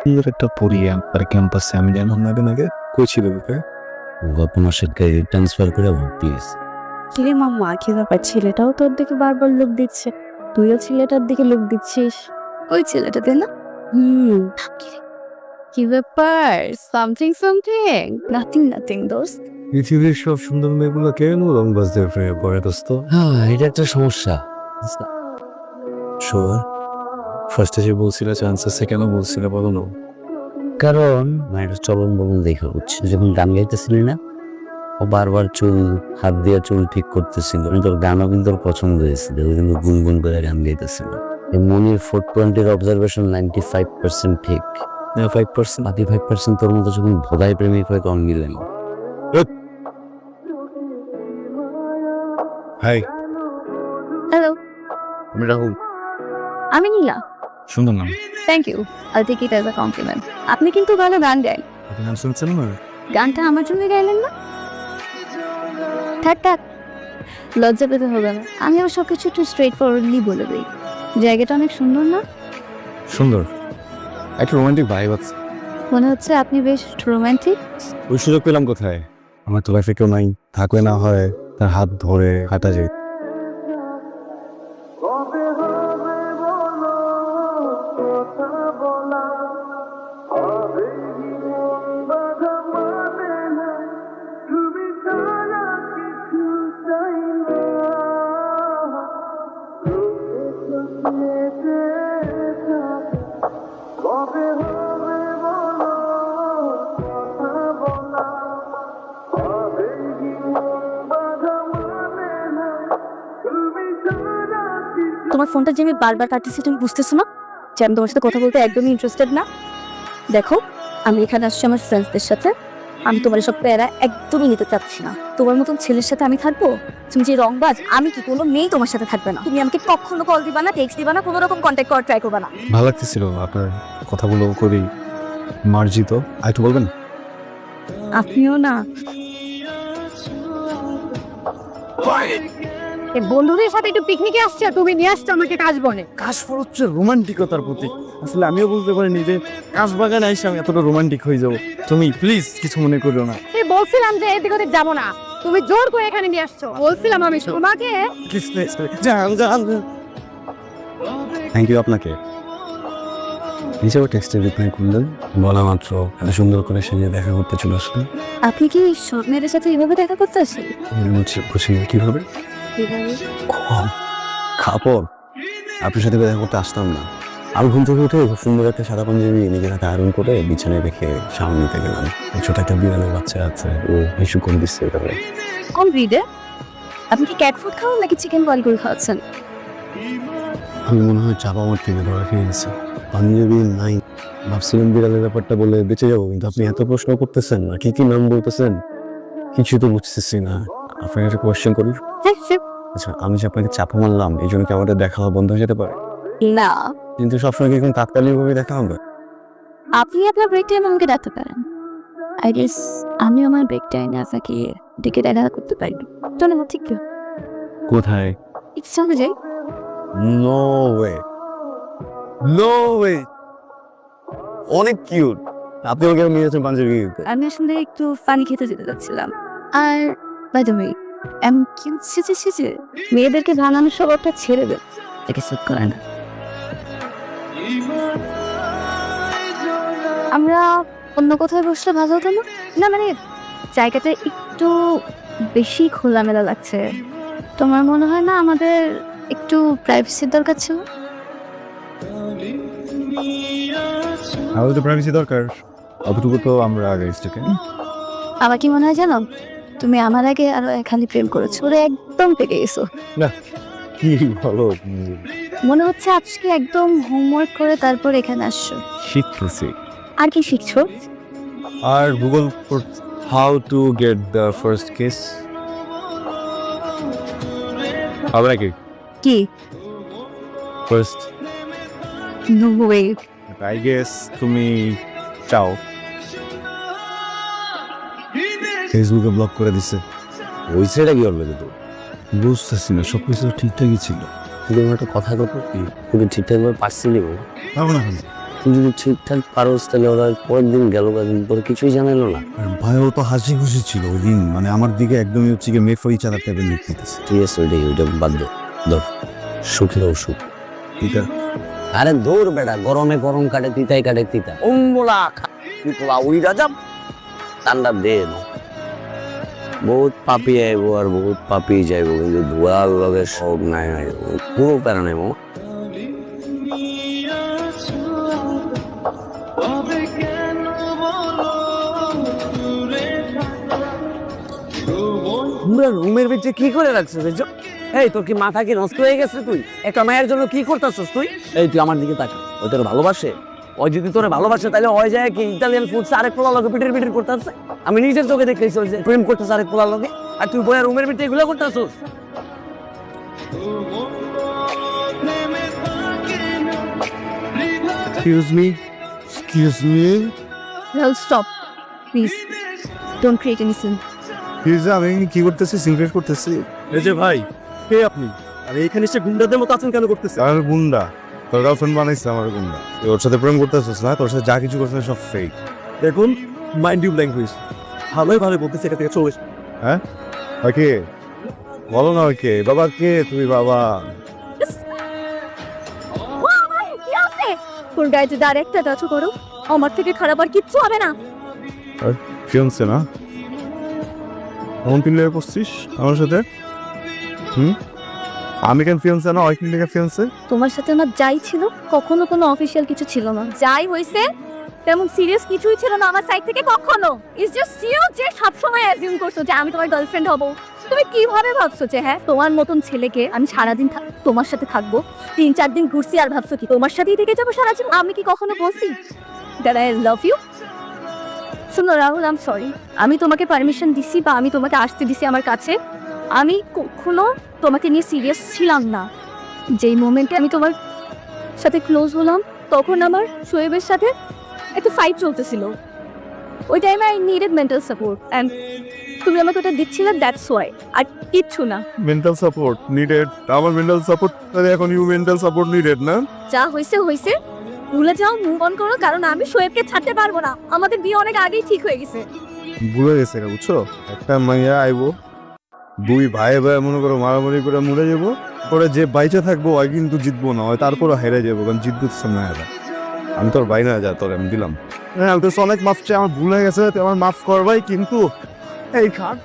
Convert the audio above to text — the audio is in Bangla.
সুন্দর একটা পড়িয়ে আমার ক্যাম্পাসে আমি জানো না দিন আগে কই ছিল বুকে গত মাসের গাড়ি ট্রান্সফার করে ভর্তি হয়েছে। কিরে মাম্মা কি ব্যাপার? ছেলেটাও তোর দিকে বারবার লোক দিচ্ছে। তুইও ছেলেটার দিকে লোক দিচ্ছিস। ওই ছেলেটাতে না? হুম। কি ব্যাপার? সামথিং সামথিং নাথিং নাথিং দোস্ত। পৃথিবীর সব সুন্দর মেয়েগুলো কেন রং বাজতে প্রেমে পড়ে দোস্ত? হ্যাঁ এটা একটা সমস্যা। শোর ফার্স্টে যে বলছিল চান্সেস কেন বলছিল বলো না। কারণ মায়ের চলন বলন দেখে উঠছে যখন গান গাইতেছিলি না ও বারবার চুল হাত দিয়ে চুল ঠিক করতেছিল। আমি তোর গানও কিন্তু ওর পছন্দ হয়েছিল ও কিন্তু গুনগুন করে গান গাইতেছিল। এই মনির ফোর টোয়েন্টির অবজারভেশন নাইনটি ফাইভ পার্সেন্ট ঠিক ফাইভ পার্সেন্ট বাকি ফাইভ পার্সেন্ট তোর মতো যখন ভোদাই প্রেমিক হয় তখন মিলে না হাই আমি রাহুল। আমি নীলা। সুন্দর নাম। Thank you I take it as a compliment আপনি কিন্তু ভালো গান গান আপনি নাম শুনছেন না গানটা আমার জন্য গাইলেন না? থাক থাক। লজ্জা পেতে হবে না। আমি আবার সব কিছু একটু স্ট্রেট ফরওয়ার্ডলি বলে দিই। জায়গাটা অনেক সুন্দর না? সুন্দর। একটা রোমান্টিক ভাইব আছে। মনে হচ্ছে আপনি বেশ রোমান্টিক ওই সুযোগ পেলাম কোথায়? আমার তো লাইফে কেউ নাই। থাকলে না হয় তার হাত ধরে হাঁটা যায়। তোমার ফোনটা যে আমি বারবার কাটতেছি, তুমি বুঝতেছো না? যে আমি তোমার সাথে কথা বলতে একদমই ইন্টারেস্টেড না। দেখো, আমি এখানে আসছি আমার ফ্রেন্ডসদের সাথে। আমি তোমার এসব প্যারা একদমই নিতে চাচ্ছি না। তোমার মতন ছেলের সাথে আমি থাকব? তুমি যে রংবাজ আমি কি কোনো মেয়ে তোমার সাথে থাকবে না? তুমি আমাকে কখনো কল দিবা না টেক্সট দিবা না কোনো রকম কন্ট্যাক্ট করার ট্রাই করবা না। ভালো লাগতেছিল আপনার কথাগুলো খুবই মার্জিত। আর একটু বলবেন? আপনিও না। বন্ধুদের সাথে একটু পিকনিকে আসছে আর তুমি নিয়ে আসছো আমাকে কাজ বনে। কাশফল হচ্ছে রোমান্টিকতার প্রতীক। আসলে আমিও বুঝতে পারিনি যে কাশ বাগানে এসে আমি এতটা রোমান্টিক হয়ে যাব। তুমি প্লিজ কিছু মনে করিও না। এই বলছিলাম যে এদিক ওদিক যাব না। তুমি জোর করে এখানে নিয়ে আসছো। বলছিলাম আমি তোমাকে। যান থ্যাংক ইউ আপনাকে। নিজেও টেক্সটের রিপ্লাই করলেন। বলা মাত্র এত সুন্দর করে সেজে দেখা করতে চলে আসলো। আপনি কি স্বপ্নের সাথে এইভাবে দেখা করতে আসেন? বুঝি কীভাবে? খাপড় আপনার সাথে দেখা করতে আসতাম না। আমি ঘুম থেকে উঠে খুব সুন্দর একটা সাদা পাঞ্জাবি নিজের হাতে আয়রন করে বিছানায় রেখে সামনে নিতে গেলাম। ছোট একটা বিড়ালের বাচ্চা আছে ও ইস্যু করে দিচ্ছে এটাকে। কোন ব্রিডে? আপনি কি ক্যাট ফুড খাওয়ান নাকি চিকেন করে খাওয়াচ্ছেন? আমি মনে হয় চাপা আমার থেকে ধরা গেছি পাঞ্জাবি নাই। ভাবছিলাম বিড়ালের ব্যাপারটা বলে বেঁচে যাব কিন্তু আপনি এত প্রশ্ন করতেছেন না। কি কি নাম বলতেছেন? কিছু তো বুঝতেছি না। আপনাকে একটা কোয়েশ্চেন করি? হ্যাঁ. আচ্ছা আমি যে আপনাকে চাপা মারলাম এই জন্য কি আমাদের দেখা বন্ধ হয়ে যেতে পারে? না। কিন্তু সবসময় কি এখন তাৎকালিকভাবে দেখা হবে? আপনি আপনার ব্রেক টাইম আমাকে ডাকতে পারেন। আই গেস আমি আমার ব্রেক টাইমে আপনাকে ডেকে দেখা করতে পারি। চলে না ঠিক কোথায়? ইচ্ছা অনুযায়ী নো ওয়ে নো ওয়ে অনেক কিউট আপনি আমাকে নিয়ে যাচ্ছেন পাঞ্জাবি আমি আসলে একটু পানি খেতে যেতে যাচ্ছিলাম আর বাই দ্য ওয়ে। এমন কিউট সেজে সেজে মেয়েদেরকে বানানোর স্বভাবটা ছেড়ে দেন তাকে সুট করে না। আমরা অন্য কোথাও বসলে ভালো হতো না? না মানে জায়গাটা একটু বেশি খোলামেলা লাগছে। তোমার মনে হয় না আমাদের একটু প্রাইভেসির দরকার ছিল? আমাদের তো প্রাইভেসি দরকার। অতটুকু তো আমরা আগে থেকে আমার কি মনে হয় জানো? তুমি আমার আগে আরও খালি প্রেম করেছ ওরে একদম পেকে গেছো। না কি বলো মনে হচ্ছে আজকে একদম হোমওয়ার্ক করে তারপর এখানে আসছো। শিখতেছি। আর কি শিখছো? আর Google how to get the first kiss হবে নাকি? কি? First no way I guess তুমি চাও। ফেসবুকে ব্লক করে দিছে। ওই ছেলেটা কি করবে তো? বুঝতেছি না সব কিছু ঠিকঠাকই ছিল। তুই আমার একটা কথা কত তুই ঠিকঠাকভাবে পারছিলি বল পারব না? তুই যদি ঠিকঠাক পারোস তাহলে ওরা পরের দিন গেল কদিন পরে কিছুই জানাইলো না। আর ভাই ও তো হাসি খুশি ছিল ওই দিন। মানে আমার দিকে একদমই হচ্ছে গিয়ে মেফ ইচ আদার টাইপের লুক ঠিক আছে ওইটাই ওইটা বাদ দে। ধর সুখের ঠিক আছে আরে দৌড় বেটা গরমে গরম কাটে তিতাই কাটে তিতা। অম্বলা পিপলা উইরা রাজা ঠান্ডা দে না। বহুত পাপি আইব আর বহুত পাপি যাইব, কিন্তু ধোয়া লগে সব নাই নাই পুরো প্যারা নেব রুমের ভিতরে কি করে রাখছিস রে এই, তোর কি মাথা কি নষ্ট হয়ে গেছে তুই? একটা মায়ের জন্য কি করতেছিস তুই? এই, তুই আমার দিকে তাকা। ও তোর ভালোবাসে? ও যদি তোরে ভালোবাসে তাহলে ওই যায় কি ইতালিয়ান ফুডস আরেক পোলা লগে পিটির পিটির করতেছে? আমি নিজের চোখে দেখতেছি ওই যে প্রেম করতেছে আরেক পোলা লগে। আর তুই বইয়া রুমের ভিতরে এগুলো করতেছিস? Excuse me excuse me Rahul stop please don't create any scene please আমি কি করতেছি? সিগারেট করতেছি। এই যে ভাই কে আপনি? আর এইখানে এসে গুন্ডাদের মতো আছেন কেন করতেছে আর গুন্ডা। তোর গার্লফ্রেন্ড বানাইছে আমার গুন্ডা। তুই ওর সাথে প্রেম করতেছিস না তোর সাথে যা কিছু করছিস সব ফেক দেখুন মাইন্ড ইউ ল্যাঙ্গুয়েজ ভালোই ভালো বলতেছে এখান থেকে চলে এসো। ওকে বলো না ওকে বাবা কে তুমি বাবা? তোর গায়ে যে ডাইরেক্ট টাচ করো আমার থেকে খারাপ আর কিচ্ছু হবে না। ফিয়ন্সে না? এমন পিন লেগে পড়ছিস আমার সাথে? হুম? আমি কেন না কিন লেগে তোমার সাথে আমার যাই ছিল, কখনো কোনো অফিসিয়াল কিছু ছিল না। যাই হইছে তেমন সিরিয়াস কিছুই ছিল না আমার সাইড থেকে কখনো। ইটস জাস্ট ইউ যে সবসময় অ্যাজিউম করছ যে আমি তোমার গার্লফ্রেন্ড হব। তুমি কীভাবে ভাবছ যে হ্যাঁ তোমার মতন ছেলেকে আমি সারাদিন তোমার সাথে থাকব? তিন, চার দিন ঘুরছি আর ভাবছ কি, তোমার সাথেই থেকে যাব সারা জীবন আমি কি কখনো বলছি দ্যাট আই লাভ ইউ শোনো রাহুল আম সরি আমি তোমাকে পারমিশন দিছি বা আমি তোমাকে আসতে দিছি আমার কাছে। আমি কখনো তোমাকে নিয়ে সিরিয়াস ছিলাম না। যেই মোমেন্টে আমি তোমার সাথে ক্লোজ হলাম তখন আমার শোয়েবের সাথে একটা ফাইট চলতেছিল। ওই টাইমে I needed mental support and তুমি আমাকে ওটা দিচ্ছিলে দ্যাটস ওয়াই আর কিচ্ছু না। মেন্টাল সাপোর্ট নিডেড আমার মেন্টাল সাপোর্ট তাহলে এখন ইউ মেন্টাল সাপোর্ট নিডেড না? যা হয়েছে হয়েছে ভুলে যাও মুভ অন করো কারণ আমি শোয়েবকে ছাড়তে পারব না। আমাদের বিয়ে অনেক আগেই ঠিক হয়ে গেছে। ভুলে গেছে বুঝছ? একটা মাইয়া আইবো দুই ভাই ভাই মনে করো মারামারি করে মরে যাব। পরে যে বাইচে থাকব, ওই কিন্তু জিতবো না, ওই তারপরে হেরে যাব, কারণ জিতবো না হেরা। আমি তোর ভাই না যা তোর, আমি দিলাম। হ্যাঁ আমি তো অনেক মাফ চাই, আমার ভুল হয়ে গেছে, তুই আমার মাফ করবাই, কিন্তু এই খাট